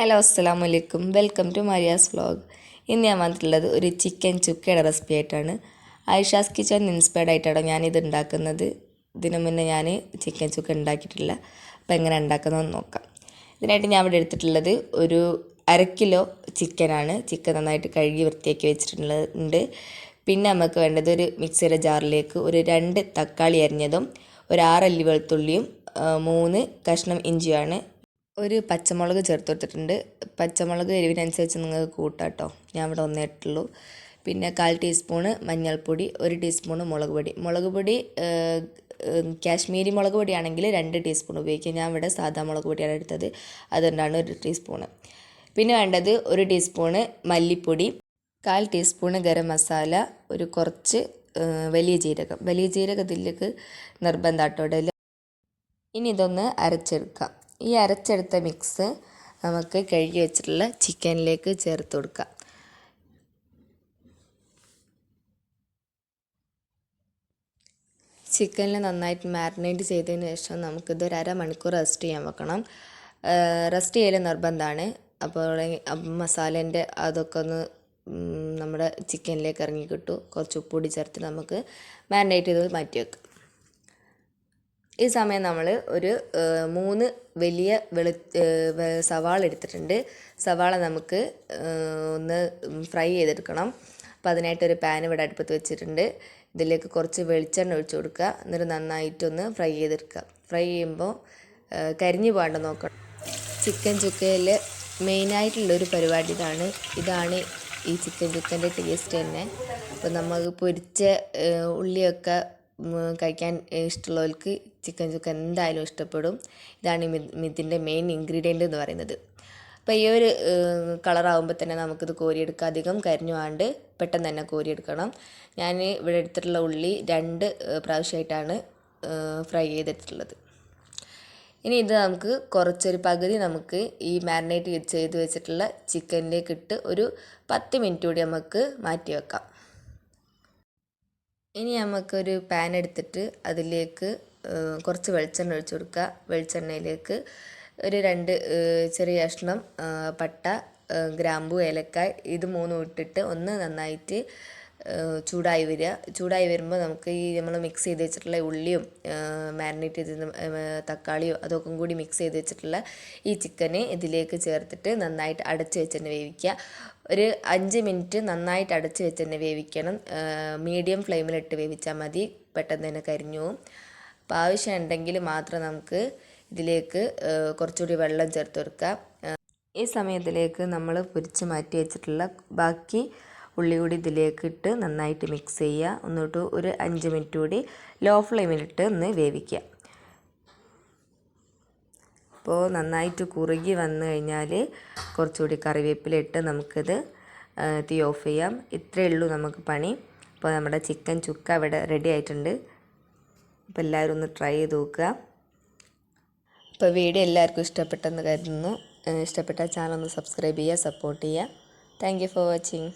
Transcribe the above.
Hello അസ്സാം വലൈക്കും welcome to Maria's vlog. ഇന്ന് ഞാൻ വന്നിട്ടുള്ളത് ഒരു ചിക്കൻ ചുക്കയുടെ റെസിപ്പി ആയിട്ടാണ്. ഐഷാസ് കിച്ചൺ ഇൻസ്പയർഡ് ആയിട്ടാണ് ഞാനിത് ഉണ്ടാക്കുന്നത്. ഇതിനു മുന്നേ ഞാൻ ചിക്കൻ ചുക്ക ഉണ്ടാക്കിയിട്ടില്ല. അപ്പോൾ എങ്ങനെ ഉണ്ടാക്കുന്നതെന്ന് നോക്കാം. ഇതിനായിട്ട് ഞാൻ ഇവിടെ എടുത്തിട്ടുള്ളത് ഒരു അര കിലോ ചിക്കനാണ്. ചിക്കൻ നന്നായിട്ട് കഴുകി വൃത്തിയാക്കി വെച്ചിട്ടുണ്ട് പിന്നെ നമുക്ക് വേണ്ടത് ഒരു മിക്സിയുടെ ജാറിലേക്ക് ഒരു രണ്ട് തക്കാളി അരിഞ്ഞതും ഒരു ആറല്ലി വെളുത്തുള്ളിയും മൂന്ന് കഷ്ണം ഇഞ്ചിയാണ് ഒരു പച്ചമുളക് ചേർത്ത് കൊടുത്തിട്ടുണ്ട് പച്ചമുളക് എരിവിനനുസരിച്ച് നിങ്ങൾക്ക് കൂട്ടാട്ടോ. കേട്ടോ ഞാൻ ഇവിടെ ഒന്നേ ഇട്ടുള്ളൂ. പിന്നെ കാൽ ടീസ്പൂണ് മഞ്ഞൾപ്പൊടി ഒരു ടീസ്പൂണ് മുളക് പൊടി. മുളക് പൊടി കാശ്മീരി മുളക് പൊടിയാണെങ്കിൽ രണ്ട് ടീസ്പൂൺ ഉപയോഗിക്കുക ഞാൻ ഇവിടെ സാധാ മുളക് പൊടിയാണ് എടുത്തത്. അതുകൊണ്ടാണ് ഒരു ടീസ്പൂണ്. പിന്നെ വേണ്ടത് ഒരു ടീസ്പൂണ് മല്ലിപ്പൊടി കാൽ ടീസ്പൂണ് ഗരം മസാല ഒരു കുറച്ച് വലിയ ജീരകം. വലിയ ജീരകത്തിലേക്ക് ഇതിലേക്ക് നിർബന്ധമാട്ടോ ഇടൽ. ഇനി ഇതൊന്ന് അരച്ചെടുക്കാം. ഈ അരച്ചെടുത്ത മിക്സ് നമുക്ക് കഴുകി വെച്ചിട്ടുള്ള ചിക്കനിലേക്ക് ചേർത്ത് കൊടുക്കാം. ചിക്കനിൽ നന്നായിട്ട് മാരിനേറ്റ് ചെയ്തതിന് ശേഷം നമുക്കിത് ഒരു അരമണിക്കൂർ റെസ്റ്റ് ചെയ്യാൻ വെക്കണം. റെസ്റ്റ് ചെയ്യൽ നിർബന്ധമാണ്. അപ്പോൾ മസാലേന്റെ അതൊക്കെ ഒന്ന് നമ്മുടെ ചിക്കനിലേക്ക് ഇറങ്ങി കിട്ടും. കുറച്ച് ഉപ്പുപൊടി ചേർത്ത് നമുക്ക് മാരിനേറ്റ് ചെയ്ത് മാറ്റി വെക്കാം. ഈ സമയം നമ്മൾ ഒരു മൂന്ന് വലിയ വെളു സവാള എടുത്തിട്ടുണ്ട്. സവാള നമുക്ക് ഒന്ന് ഫ്രൈ ചെയ്തെടുക്കണം. അപ്പോൾ അതിനായിട്ട് ഒരു പാൻ ഇവിടെ അടുപ്പത്ത് വെച്ചിട്ടുണ്ട്. ഇതിലേക്ക് കുറച്ച് വെളിച്ചെണ്ണ ഒഴിച്ചു കൊടുക്കുക. എന്നിട്ട് നന്നായിട്ടൊന്ന് ഫ്രൈ ചെയ്തെടുക്കുക. ഫ്രൈ ചെയ്യുമ്പോൾ കരിഞ്ഞ് പോകാണ്ട് നോക്കണം. ചിക്കൻ ചുക്കയിൽ മെയിനായിട്ടുള്ളൊരു പരിപാടി ഇതാണ്. ഇതാണ് ഈ ചിക്കൻ ചുക്കന്റെ ടേസ്റ്റ് തന്നെ. അപ്പോൾ നമ്മൾ പൊരിച്ച ഉള്ളിയൊക്കെ കഴിക്കാൻ ഇഷ്ടമുള്ളവർക്ക് ചിക്കൻ ചുക്ക എന്തായാലും ഇഷ്ടപ്പെടും. ഇതാണ് ഇതിന്റെ മെയിൻ ഇൻഗ്രീഡിയന്റ് എന്ന് പറയുന്നത്. അപ്പോൾ ഈ ഒരു കളറാകുമ്പോൾ തന്നെ നമുക്കിത് കോരിയെടുക്കുക അധികം കരിഞ്ഞു വാണ്ട് പെട്ടെന്ന് തന്നെ കോരിയെടുക്കണം. ഞാൻ ഇവിടെ എടുത്തിട്ടുള്ള ഉള്ളി രണ്ട് പ്രാവശ്യമായിട്ടാണ് ഫ്രൈ ചെയ്തിട്ടുള്ളത്. ഇനി ഇത് നമുക്ക് കുറച്ചൊരു പകുതി നമുക്ക് ഈ മാരിനേറ്റ് ചെയ്ത് വെച്ചിട്ടുള്ള ചിക്കനിലേക്ക് ഇട്ട് ഒരു പത്ത് മിനിറ്റ് കൂടി നമുക്ക് മാറ്റി വെക്കാം ഇനി നമുക്കൊരു പാൻ എടുത്തിട്ട് അതിലേക്ക് കുറച്ച് വെളിച്ചെണ്ണ ഒഴിച്ചു കൊടുക്കുക. വെളിച്ചെണ്ണയിലേക്ക് ഒരു രണ്ട് ചെറിയ കഷ്ണം പട്ട ഗ്രാമ്പു ഏലക്കായ് ഇത് മൂന്നും ഇട്ടിട്ട് ഒന്ന് നന്നായിട്ട് ചൂടായി വരിക. ചൂടായി വരുമ്പോൾ നമുക്ക് ഈ നമ്മൾ മിക്സ് ചെയ്ത് വെച്ചിട്ടുള്ള ഉള്ളിയും മാരിനേറ്റ് ചെയ്ത തക്കാളിയും അതൊക്കെ കൂടി മിക്സ് ചെയ്ത് വെച്ചിട്ടുള്ള ഈ ചിക്കന് ഇതിലേക്ക് ചേർത്തിട്ട് നന്നായിട്ട് അടച്ച് വെച്ച് തന്നെ വേവിക്കുക. ഒരു അഞ്ച് മിനിറ്റ് നന്നായിട്ട് അടച്ച് വെച്ച് തന്നെ വേവിക്കണം മീഡിയം ഫ്ലെയിമിലിട്ട് വേവിച്ചാൽ മതി. പെട്ടെന്ന് തന്നെ കരിഞ്ഞു അപ്പോൾ ആവശ്യമുണ്ടെങ്കിൽ മാത്രം നമുക്ക് ഇതിലേക്ക് കുറച്ചുകൂടി വെള്ളം ചേർത്ത് കൊടുക്കാം. ഈ സമയത്തിലേക്ക് നമ്മൾ പൊരിച്ച് മാറ്റി വെച്ചിട്ടുള്ള ബാക്കി ഉള്ളി കൂടി ഇതിലേക്ക് ഇട്ട് നന്നായിട്ട് മിക്സ് ചെയ്യുക. എന്നിട്ട് ഒരു അഞ്ച് മിനിറ്റ് കൂടി ലോ ഫ്ലെയിമിലിട്ട് ഒന്ന് വേവിക്കുക. അപ്പോൾ നന്നായിട്ട് കുറുകി വന്നു കഴിഞ്ഞാൽ കുറച്ചുകൂടി കറിവേപ്പില ഇട്ട് നമുക്കിത് തീ ഓഫ് ചെയ്യാം. ഇത്രയേ ഉള്ളൂ നമുക്ക് പണി. അപ്പോൾ നമ്മുടെ ചിക്കൻ ചുക്ക ഇവിടെ റെഡി ആയിട്ടുണ്ട്. അപ്പോൾ എല്ലാവരും ഒന്ന് ട്രൈ ചെയ്ത് നോക്കുക. അപ്പോൾ വീഡിയോ എല്ലാവർക്കും ഇഷ്ടപ്പെട്ടെന്ന് കരുതുന്നു. ഇഷ്ടപ്പെട്ട ചാനൽ ഒന്ന് സബ്സ്ക്രൈബ് ചെയ്യുക സപ്പോർട്ട് ചെയ്യുക. Thank for watching